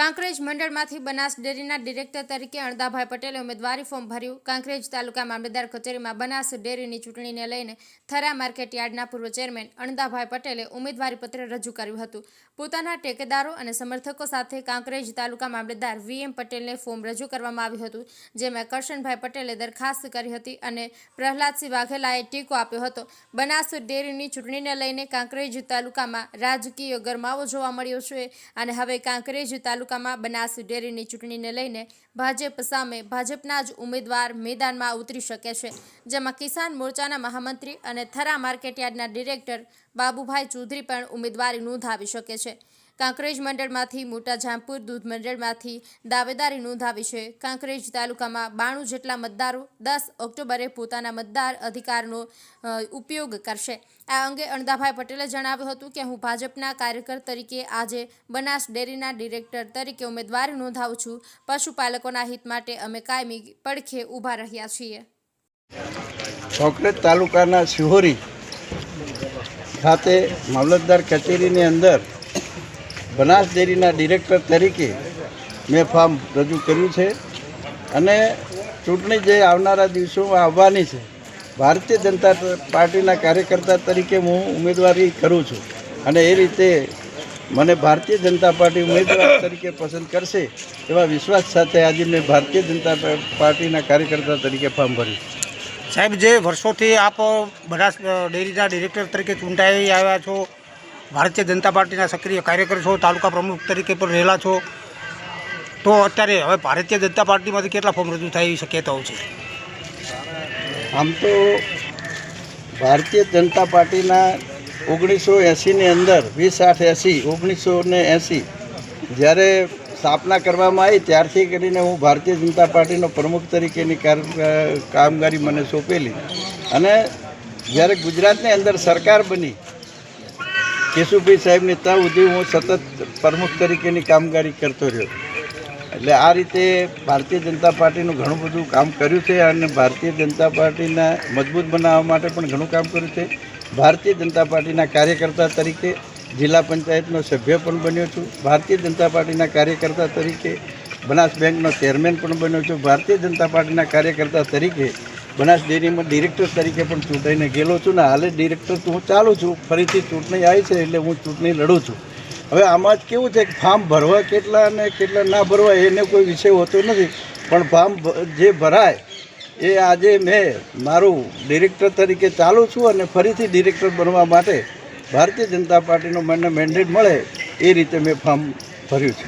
કાંકરેજ મંડળમાંથી બનાસ ડેરીના ડિરેક્ટર તરીકે અણદાભાઈ પટેલે ઉમેદવારી ફોર્મ ભર્યું. કાંકરેજ તાલુકા મામલતદાર કચેરીમાં બનાસ ડેરીની ચૂંટણીને લઈને થરા માર્કેટ યાર્ડના પૂર્વ ચેરમેન અણદાભાઈ પટેલે ઉમેદવારીપત્ર રજૂ કર્યું હતું. પોતાના ટેકેદારો અને સમર્થકો સાથે કાંકરેજ તાલુકા મામલતદાર વીએમ પટેલને ફોર્મ રજૂ કરવામાં આવ્યું હતું, જેમાં કરશનભાઈ પટેલે દરખાસ્ત કરી હતી અને પ્રહલાદસિંહ વાઘેલાએ ટેકો આપ્યો હતો. બનાસ ડેરીની ચૂંટણીને લઈને કાંકરેજ તાલુકામાં રાજકીય ગરમાવો જોવા મળ્યો છે અને હવે કાંકરેજ તાલુકામાં બનાસ ડેરીની ચૂંટણીને લઈને ભાજપ સામે ભાજપના જ ઉમેદવાર મેદાનમાં ઉતરી શકે છે. જેમાં કિસાન મોરચાના મહામંત્રી અને થરા માર્કેટયાર્ડના ડિરેક્ટર બાબુભાઈ ચૌધરી પણ ઉમેદવારી નોંધાવી શકે છે. કાંકરેજ મંડળમાંથી મોટા જામપુર દૂધ મંડળમાંથી દાવેદારી નોંધાવી છે. કાંકરેજ તાલુકામાં બાણું જેટલા મતદારો દસ ઓક્ટોબરે પોતાના મતદાર અધિકારનો ઉપયોગ કરશે. આ અંગે અણદાભાઈ પટેલે જણાવ્યું હતું કે, હું ભાજપના કાર્યકર તરીકે આજે બનાસ ડેરીના ડિરેક્ટર તરીકે ઉમેદવારી નોંધાવું છું. પશુપાલકોના હિત માટે અમે કાયમી પડખે ઊભા રહ્યા છીએ. તાલુકાના સિહોરી ખાતે મામલતદાર કચેરીની અંદર બનાસ ડેરીના ડિરેક્ટર તરીકે મેં ફોર્મ રજૂ કર્યું છે અને ચૂંટણી જે આવનારા દિવસોમાં આવવાની છે, ભારતીય જનતા પાર્ટીના કાર્યકર્તા તરીકે હું ઉમેદવારી કરું છું અને એ રીતે મને ભારતીય જનતા પાર્ટી ઉમેદવાર તરીકે પસંદ કરશે એવા વિશ્વાસ સાથે આજે મેં ભારતીય જનતા પાર્ટીના કાર્યકર્તા તરીકે ફોર્મ ભર્યું સાહેબ, જે વર્ષોથી આપ બનાસ ડેરીના ડિરેક્ટર તરીકે ચૂંટાઈ આવ્યા છો ભારતીય જનતા પાર્ટીના સક્રિય કાર્યકર છો તાલુકા પ્રમુખ તરીકે પણ રહેલા છો. તો અત્યારે હવે ભારતીય જનતા પાર્ટીમાંથી કેટલા ફોર્મ રજૂ થાય એવી શક્યતાઓ છે? આમ તો ભારતીય જનતા પાર્ટીના ઓગણીસો એંસીની અંદર, વીસ આઠ એંસી, ઓગણીસો ને એંસી, જ્યારે સ્થાપના કરવામાં આવી, ત્યારથી કરીને હું ભારતીય જનતા પાર્ટીનો પ્રમુખ તરીકેની કામગીરી મને સોંપેલી. અને જ્યારે ગુજરાતની અંદર સરકાર બની કેશુભાઈ સાહેબની ત્યાં સુધી હું સતત પ્રમુખ તરીકેની કામગીરી કરતો રહ્યો. એટલે આ રીતે ભારતીય જનતા પાર્ટીનું ઘણું બધું કામ કર્યું છે અને ભારતીય જનતા પાર્ટીના મજબૂત બનાવવા માટે પણ ઘણું કામ કર્યું છે. ભારતીય જનતા પાર્ટીના કાર્યકર્તા તરીકે જિલ્લા પંચાયતનો સભ્ય પણ બન્યો છું. ભારતીય જનતા પાર્ટીના કાર્યકર્તા તરીકે બનાસ બેંકનો ચેરમેન પણ બન્યો છું. ભારતીય જનતા પાર્ટીના કાર્યકર્તા તરીકે બનાસ ડેરીમાં ડિરેક્ટર તરીકે પણ ચૂંટાઈને ગયેલો છું ને હાલે ડિરેક્ટર તો હું ચાલું છું. ફરીથી ચૂંટણી આવી છે એટલે હું ચૂંટણી લડું છું. હવે આમાં જ કેવું છે કે ફાર્મ ભરવા કેટલા અને કેટલા ના ભરવા એને કોઈ વિષય હોતો નથી. પણ ફાર્મ જે ભરાય, એ આજે મેં મારું ડિરેક્ટર તરીકે ચાલું છું અને ફરીથી ડિરેક્ટર બનવા માટે ભારતીય જનતા પાર્ટીનો મને મેન્ડેટ મળે એ રીતે મેં ફાર્મ ભર્યું છે.